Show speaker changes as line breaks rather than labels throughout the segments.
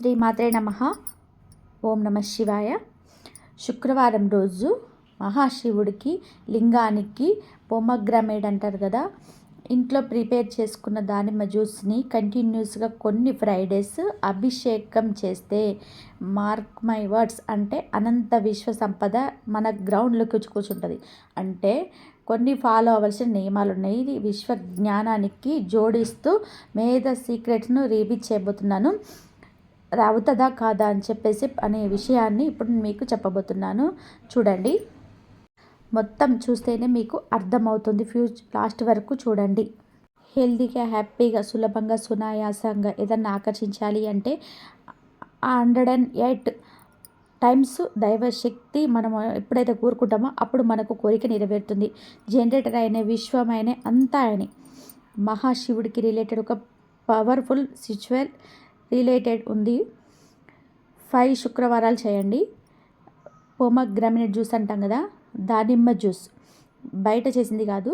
శ్రీ మాత్రే నమ. ఓం నమ శివాయ. శుక్రవారం రోజు మహాశివుడికి లింగానికి పొమగ్రమేడ్ అంటారు కదా. ఇంట్లో ప్రిపేర్ చేసుకున్న దానిమ్మ జ్యూస్ని కంటిన్యూస్గా కొన్ని ఫ్రైడేస్ అభిషేకం చేస్తే మార్క్ మై వర్డ్స్ అంటే అనంత విశ్వ సంపద మన గ్రౌండ్లోకి వచ్చి కూర్చుంటుంది. అంటే కొన్ని ఫాలో అవ్వాల్సిన నియమాలు ఉన్నాయి. ఇది విశ్వ జ్ఞానానికి జోడిస్తూ మేధ సీక్రెట్స్ను రీబీచ్ చేయబోతున్నాను. అవుతుందా కాదా అని చెప్పేసి అనే విషయాన్ని ఇప్పుడు మీకు చెప్పబోతున్నాను. చూడండి. మొత్తం చూస్తేనే మీకు అర్థమవుతుంది. ఫ్యూచ్ లాస్ట్ వరకు చూడండి. హెల్తీగా హ్యాపీగా సులభంగా సునాయాసంగా ఏదన్నా ఆకర్షించాలి అంటే హండ్రెడ్ అండ్ ఎయిట్ టైమ్స్ దైవశక్తి మనం ఎప్పుడైతే కోరుకుంటామో అప్పుడు మనకు కోరిక నెరవేరుతుంది. జనరేటర్ అయిన విశ్వమైన అంతా ఆయన మహాశివుడికి రిలేటెడ్ ఒక పవర్ఫుల్ సిచువల్ రిలేటెడ్ ఉంది. ఫైవ్ శుక్రవారాలు చేయండి. పోమగ్రామినేట్ జ్యూస్ అంటాం కదా దానిమ్మ జ్యూస్. బయట చేసింది కాదు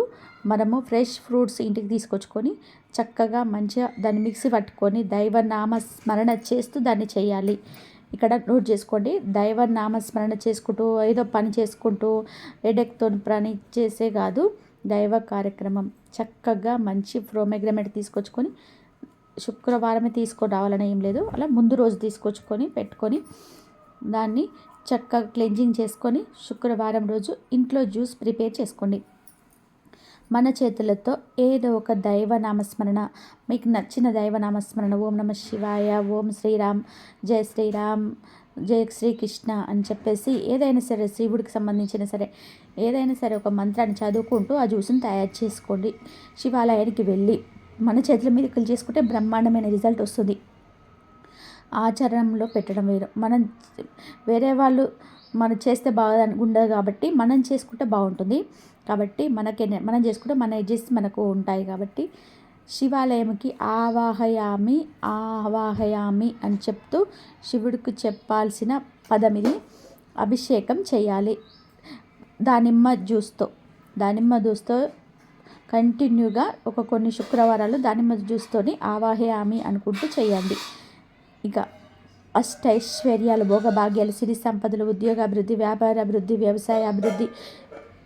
మనము ఫ్రెష్ ఫ్రూట్స్ ఇంటికి తీసుకొచ్చుకొని చక్కగా మంచిగా దాన్ని మిక్సీ పట్టుకొని దైవనామ స్మరణ చేస్తూ దాన్ని చేయాలి. ఇక్కడ నోట్ చేసుకోండి దైవనామ నామస్మరణ చేసుకుంటూ ఏదో పని చేసుకుంటూ ఎడెక్తో పని చేసే కాదు దైవ కార్యక్రమం. చక్కగా మంచి ఫ్రోమెగ్రమెట్ తీసుకొచ్చుకొని శుక్రవారమే తీసుకొని రావాలని ఏం లేదు. అలా ముందు రోజు తీసుకొచ్చుకొని పెట్టుకొని దాన్ని చక్కగా క్లెన్జింగ్ చేసుకొని శుక్రవారం రోజు ఇంట్లో జ్యూస్ ప్రిపేర్ చేసుకోండి. మన చేతులతో ఏదో ఒక దైవ నామస్మరణ మీకు నచ్చిన దైవ నామస్మరణ ఓం నమ శివాయ ఓం శ్రీరామ్ జయ శ్రీరామ్ జయ శ్రీకృష్ణ అని చెప్పేసి ఏదైనా సరే శివుడికి సంబంధించిన సరే ఏదైనా సరే ఒక మంత్రాన్ని చదువుకుంటూ ఆ జ్యూస్ని తయారు చేసుకోండి. శివాలయానికి వెళ్ళి మన చేతుల మీద చేసుకుంటే బ్రహ్మాండమైన రిజల్ట్ వస్తుంది. ఆచరణలో పెట్టడం వేరు. మనం వేరే వాళ్ళు మనం చేస్తే బాగా ఉండదు కాబట్టి మనం చేసుకుంటే బాగుంటుంది. కాబట్టి మనకి మనం చేసుకుంటే మన ఎడ్జెస్ మనకు ఉంటాయి కాబట్టి శివాలయంకి ఆవాహయామి ఆవాహయామి అని చెప్తూ శివుడికి చెప్పాల్సిన పదం ఇది అభిషేకం చేయాలి. దానిమ్మ జ్యూస్తో దానిమ్మ జ్యూస్తో కంటిన్యూగా ఒక కొన్ని శుక్రవారాలు దానిమ్మ జ్యూస్తోని ఆవాహయామి అనుకుంటూ చేయండి. ఇక అష్టైశ్వర్యాలు భోగభాగ్యాలు సిరి సంపదలు ఉద్యోగ అభివృద్ధి వ్యాపార అభివృద్ధి వ్యవసాయ అభివృద్ధి.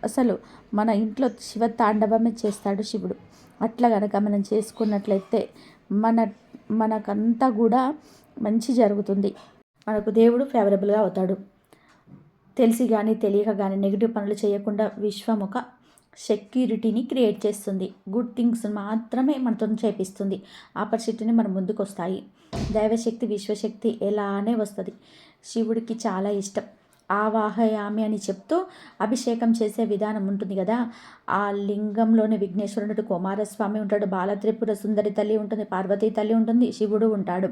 అసలు మన ఇంట్లో శివ తాండవమే చేస్తాడు శివుడు. అట్లా కనుక మనం చేసుకున్నట్లయితే మన మనకంతా కూడా మంచి జరుగుతుంది. మనకు దేవుడు ఫేవరబుల్గా అవుతాడు. తెలిసి కానీ తెలియక కానీ నెగిటివ్ పనులు చేయకుండా విశ్వం ఒక సెక్యూరిటీని క్రియేట్ చేస్తుంది. గుడ్ థింగ్స్ మాత్రమే మనతో చేపిస్తుంది. ఆపర్చునిటీని మన ముందుకు వస్తాయి దైవశక్తి విశ్వశక్తి ఎలానే వస్తుంది. శివుడికి చాలా ఇష్టం. ఆవాహయామి అని చెప్తూ అభిషేకం చేసే విధానం ఉంటుంది కదా. ఆ లింగంలోని విఘ్నేశ్వరుడు కుమారస్వామి ఉంటాడు బాలత్రిపుర సుందరి తల్లి ఉంటుంది పార్వతీ తల్లి ఉంటుంది శివుడు ఉంటాడు.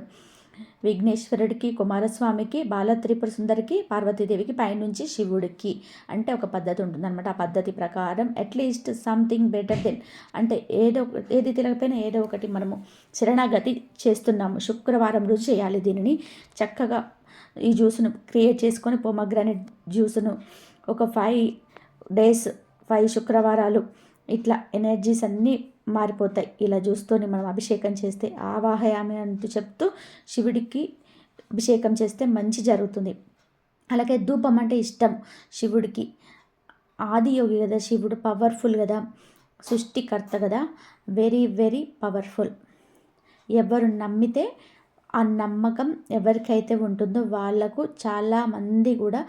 విఘ్నేశ్వరుడికి కుమారస్వామికి బాలత్రిపుర సుందరికి పార్వతీదేవికి పైనుంచి శివుడికి అంటే ఒక పద్ధతి ఉంటుందన్నమాట. ఆ పద్ధతి ప్రకారం అట్లీస్ట్ సంథింగ్ బెటర్ దెన్ అంటే ఏదో ఏది తెలియకపోయినా ఏదో ఒకటి మనము శరణాగతి చేస్తున్నాము. శుక్రవారం రోజు చేయాలి దీనిని. చక్కగా ఈ జ్యూస్ను క్రియేట్ చేసుకొని పొమగ్రానైట్ జ్యూస్ను ఒక ఫైవ్ డేస్ ఫైవ్ శుక్రవారాలు ఇట్లా ఎనర్జీస్ అన్నీ మారిపోతాయి. ఇలా చూస్తూనే మనం అభిషేకం చేస్తే ఆవాహయామి అంటూ చెప్తూ శివుడికి అభిషేకం చేస్తే మంచి జరుగుతుంది. అలాగే ధూపం అంటే ఇష్టం శివుడికి. ఆదియోగి కదా శివుడు పవర్ఫుల్ కదా సృష్టికర్త కదా వెరీ వెరీ పవర్ఫుల్ ఎవరు నమ్మితే ఆ నమ్మకం ఎవరికైతే ఉంటుందో వాళ్ళకు చాలామంది కూడా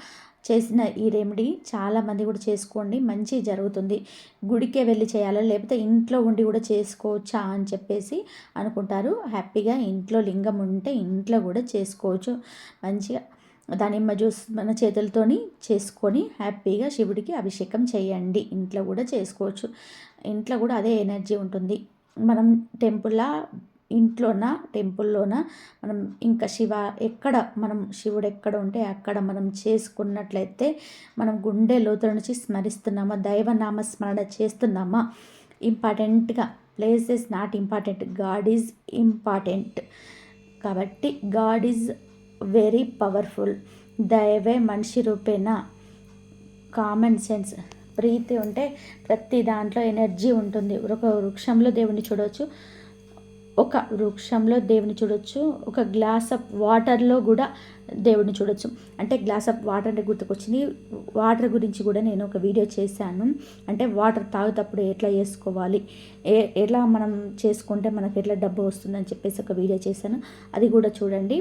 చేసిన ఈ రెమెడీ చాలామంది కూడా చేసుకోండి మంచి జరుగుతుంది. గుడికే వెళ్ళి చేయాలా? లేకపోతే ఇంట్లో ఉండి కూడా చేసుకోవచ్చా అని చెప్పేసి అనుకుంటారు. హ్యాపీగా ఇంట్లో లింగం ఉంటే ఇంట్లో కూడా చేసుకోవచ్చు. మంచిగా దానిమ్మ జ్యూస్ మన చేతులతోని చేసుకొని హ్యాపీగా శివుడికి అభిషేకం చేయండి. ఇంట్లో కూడా చేసుకోవచ్చు. ఇంట్లో కూడా అదే ఎనర్జీ ఉంటుంది. మనం టెంపుల్లా ఇంట్లోన టెంపుల్లోన? మనం ఇంకా శివ ఎక్కడ మనం శివుడు ఎక్కడ ఉంటే అక్కడ మనం చేసుకున్నట్లయితే మనం గుండె లోతుల నుంచి స్మరిస్తున్నామా? దైవనామ స్మరణ చేస్తున్నామా? ఇంపార్టెంట్గా place is not important god is important. కాబట్టి గాడ్ ఈజ్ వెరీ పవర్ఫుల్. దైవే మనిషి రూపేణ కామన్ సెన్స్. ప్రీతి ఉంటే ప్రతి దాంట్లో ఎనర్జీ ఉంటుంది. ఒక వృక్షంలో దేవుణ్ణి చూడవచ్చు. ఒక వృక్షంలో దేవుని చూడొచ్చు ఒక గ్లాస్ ఆఫ్ వాటర్లో కూడా దేవుడిని చూడొచ్చు. అంటే గ్లాస్ ఆఫ్ వాటర్ అంటే గుర్తుకొచ్చింది. వాటర్ గురించి కూడా నేను ఒక వీడియో చేశాను. అంటే వాటర్ తాగుతప్పుడు ఎట్లా చేసుకోవాలి ఏ ఎట్లా మనం చేసుకుంటే మనకు ఎట్లా డబ్బు వస్తుందని చెప్పేసి ఒక వీడియో చేశాను. అది కూడా చూడండి.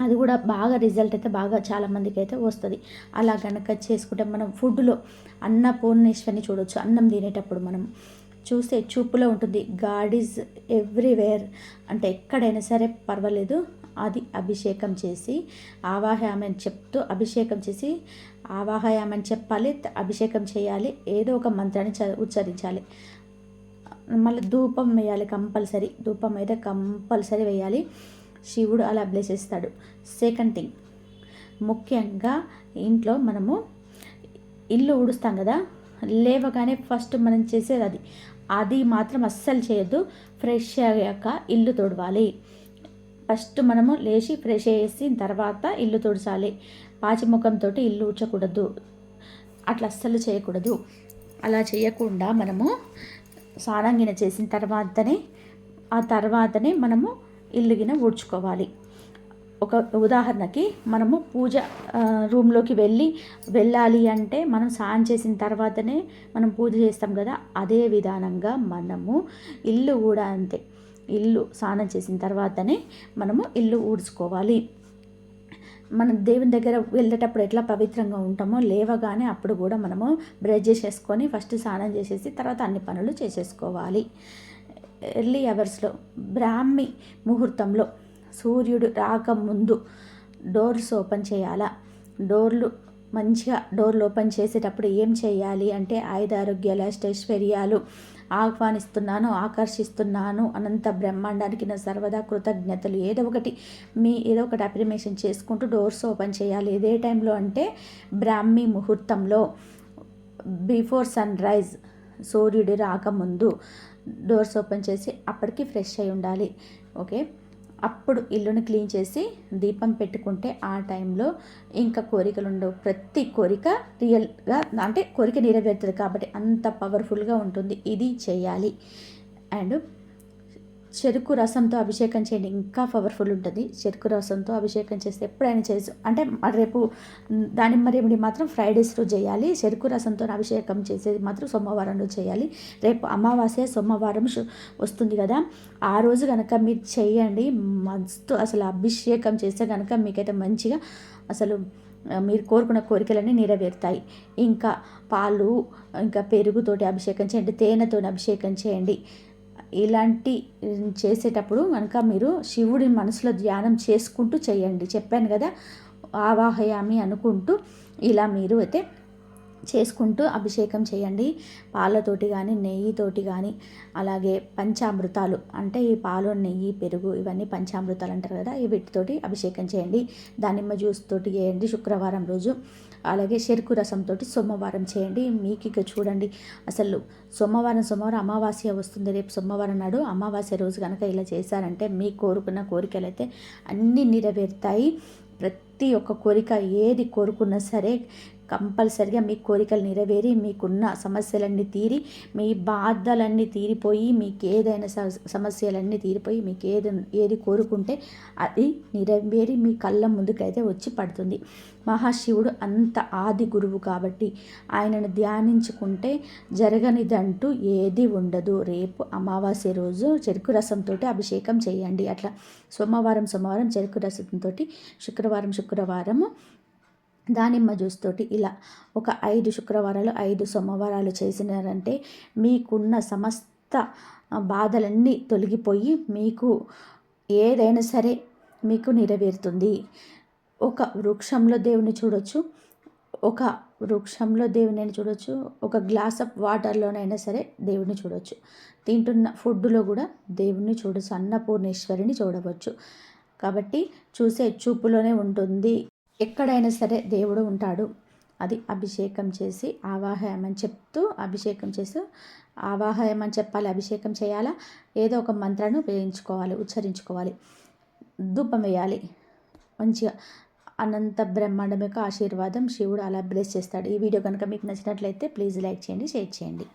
అది కూడా బాగా రిజల్ట్ అయితే బాగా చాలామందికి అయితే వస్తుంది. అలా కనుక చేసుకుంటే మనం ఫుడ్లో అన్నపూర్ణేశ్వరిని చూడొచ్చు. అన్నం తినేటప్పుడు మనం. చూసే చూపులో ఉంటుంది. God is everywhere. అంటే ఎక్కడైనా సరే పర్వాలేదు. అది అభిషేకం చేసి ఆవాహయామని చెప్తూ అభిషేకం చేసి ఆవాహయామని చెప్పాలి అభిషేకం చేయాలి ఏదో ఒక మంత్రాన్ని చ ఉచ్చరించాలి. మళ్ళీ ధూపం వేయాలి కంపల్సరీ. ధూపం అయితే కంపల్సరీ వేయాలి. శివుడు అలా బ్లెస్ సెకండ్ థింగ్ ముఖ్యంగా ఇంట్లో మనము ఇల్లు ఊడుస్తాం కదా లేవగానే ఫస్ట్ మనం చేసేది అది. అది మాత్రం అస్సలు చేయొద్దు. ఫ్రెష్ అయ్యాక ఇల్లు తొడవాలి. ఫస్ట్ మనము లేచి ఫ్రెష్ చేసిన తర్వాత ఇల్లు తుడచాలి. పాచిముఖంతో ఇల్లు ఊడ్చకూడదు. అట్లా అస్సలు చేయకూడదు. అలా చేయకుండా మనము సారంగిన చేసిన తర్వాతనే ఆ తర్వాతనే మనము ఇల్లుగిన ఊడ్చుకోవాలి. ఒక ఉదాహరణకి మనము పూజ రూమ్లోకి వెళ్ళి వెళ్ళాలి అంటే మనం స్నానం చేసిన తర్వాతనే మనం పూజ చేస్తాం కదా అదే విధానంగా మనము ఇల్లు కూడా అంతే. ఇల్లు స్నానం చేసిన తర్వాతనే మనము ఇల్లు ఊడ్చుకోవాలి. మనం దేవుని దగ్గర వెళ్ళేటప్పుడు ఎట్లా పవిత్రంగా ఉంటామో లేవగానే అప్పుడు కూడా మనము బ్రష్ చేసేసుకొని ఫస్ట్ స్నానం చేసేసి తర్వాత అన్ని పనులు చేసేసుకోవాలి. ఎర్లీ అవర్స్లో బ్రాహ్మి ముహూర్తంలో సూర్యుడు రాకముందు డోర్స్ ఓపెన్ చేయాలా? డోర్లు మంచిగా డోర్లు ఓపెన్ చేసేటప్పుడు ఏం చేయాలి అంటే ఆయుధారోగ్యాల అష్టైశ్వర్యాలు ఆహ్వానిస్తున్నాను ఆకర్షిస్తున్నాను అనంత బ్రహ్మాండానికి నా సర్వదా కృతజ్ఞతలు. ఏదో ఒకటి మీ ఏదో ఒకటి అప్రిమేషన్ చేసుకుంటూ డోర్స్ ఓపెన్ చేయాలి. ఇదే టైంలో అంటే బ్రాహ్మీ ముహూర్తంలో బిఫోర్ సన్ రైజ్ సూర్యుడు రాకముందు డోర్స్ ఓపెన్ చేసి అప్పటికి ఫ్రెష్ అయి ఉండాలి. ఓకే? అప్పుడు ఇల్లుని క్లీన్ చేసి దీపం పెట్టుకుంటే ఆ టైంలో ఇంకా కోరికలు ఉండవు ప్రతి కోరిక రియల్గా అంటే కోరిక నెరవేరుతుంది కాబట్టి అంత పవర్ఫుల్గా ఉంటుంది. ఇది చేయాలి. అండ్ చెరుకు రసంతో అభిషేకం చేయండి. ఇంకా పవర్ఫుల్ ఉంటుంది. చెరుకు రసంతో అభిషేకం చేస్తే ఎప్పుడైనా చేసు అంటే రేపు దానిమ్మ రెమెడీ మాత్రం ఫ్రైడేస్ రోజు చేయాలి. చెరుకు రసంతో అభిషేకం చేసేది మాత్రం సోమవారం రోజు చేయాలి. రేపు అమావాస్య సోమవారం వస్తుంది కదా. ఆ రోజు కనుక మీరు చేయండి. మస్తు అసలు అభిషేకం చేస్తే కనుక మీకైతే మంచిగా అసలు మీరు కోరుకున్న కోరికలన్నీ నెరవేరుతాయి. ఇంకా పాలు ఇంకా పెరుగుతోటి అభిషేకం చేయండి. తేనెతో అభిషేకం చేయండి. ఇలాంటి చేసేటప్పుడు కనుక మీరు శివుడి మనసులో ధ్యానం చేసుకుంటూ చేయండి. చెప్పాను కదా ఆవాహయామి అనుకుంటూ ఇలా మీరు అయితే చేసుకుంటూ అభిషేకం చేయండి. పాలతోటి కానీ నెయ్యితోటి కానీ అలాగే పంచామృతాలు అంటే ఈ పాలు నెయ్యి పెరుగు ఇవన్నీ పంచామృతాలు అంటారు కదా వీటితోటి అభిషేకం చేయండి. దానిమ్మ జ్యూస్ తోటి చేయండి శుక్రవారం రోజు. అలాగే చెరుకు రసంతో సోమవారం చేయండి. మీకు ఇక చూడండి అసలు సోమవారం సోమవారం అమావాస్య వస్తుంది. రేపు సోమవారం నాడు అమావాస్య రోజు కనుక ఇలా చేశారంటే మీ కోరుకున్న కోరికలు అయితే అన్నీ నెరవేరుతాయి. ప్రతి ఒక్క కోరిక ఏది కోరుకున్నా సరే కంపల్సరిగా మీ కోరికలు నెరవేరి మీకున్న సమస్యలన్నీ తీరి మీ బాధలన్నీ తీరిపోయి మీకు ఏదైనా సమస్యలన్నీ తీరిపోయి మీకు ఏది ఏది కోరుకుంటే అది నెరవేరి మీ కళ్ళ ముందుకైతే వచ్చి పడుతుంది. మహాశివుడు అంత ఆది గురువు కాబట్టి ఆయనను ధ్యానించుకుంటే జరగనిదంటూ ఏది ఉండదు. రేపు అమావాస్య రోజు చెరుకు రసంతో అభిషేకం చేయండి. అట్లా సోమవారం సోమవారం చెరుకు రసంతో శుక్రవారం శుక్రవారము దానిమ్మ జ్యూస్ తోటి ఇలా ఒక ఐదు శుక్రవారాలు ఐదు సోమవారాలు చేసినారంటే మీకున్న సమస్త బాధలన్నీ తొలగిపోయి మీకు ఏదైనా సరే మీకు నెరవేరుతుంది. ఒక వృక్షంలో దేవుని చూడొచ్చు ఒక వృక్షంలో దేవుని చూడొచ్చు ఒక గ్లాస్ ఆఫ్ వాటర్లోనైనా సరే దేవుని చూడొచ్చు. తింటున్న ఫుడ్లో కూడా దేవుణ్ణి చూడొచ్చు అన్నపూర్ణేశ్వరిని చూడవచ్చు. కాబట్టి చూసే చూపులోనే ఉంటుంది. ఎక్కడైనా సరే దేవుడు ఉంటాడు. అది అభిషేకం చేసి ఆవాహయమని చెప్తూ అభిషేకం చేస్తూ ఆవాహయమని చెప్పాలి అభిషేకం చేయాలా? ఏదో ఒక మంత్రాన్ని ఉపయోగించుకోవాలి ఉచ్చరించుకోవాలి. ధూపం వేయాలి. మంచిగా అనంత బ్రహ్మాండం యొక్క ఆశీర్వాదం శివుడు అలా బ్లెస్ చేస్తాడు. ఈ వీడియో కనుక మీకు నచ్చినట్లయితే ప్లీజ్ లైక్ చేయండి షేర్ చేయండి.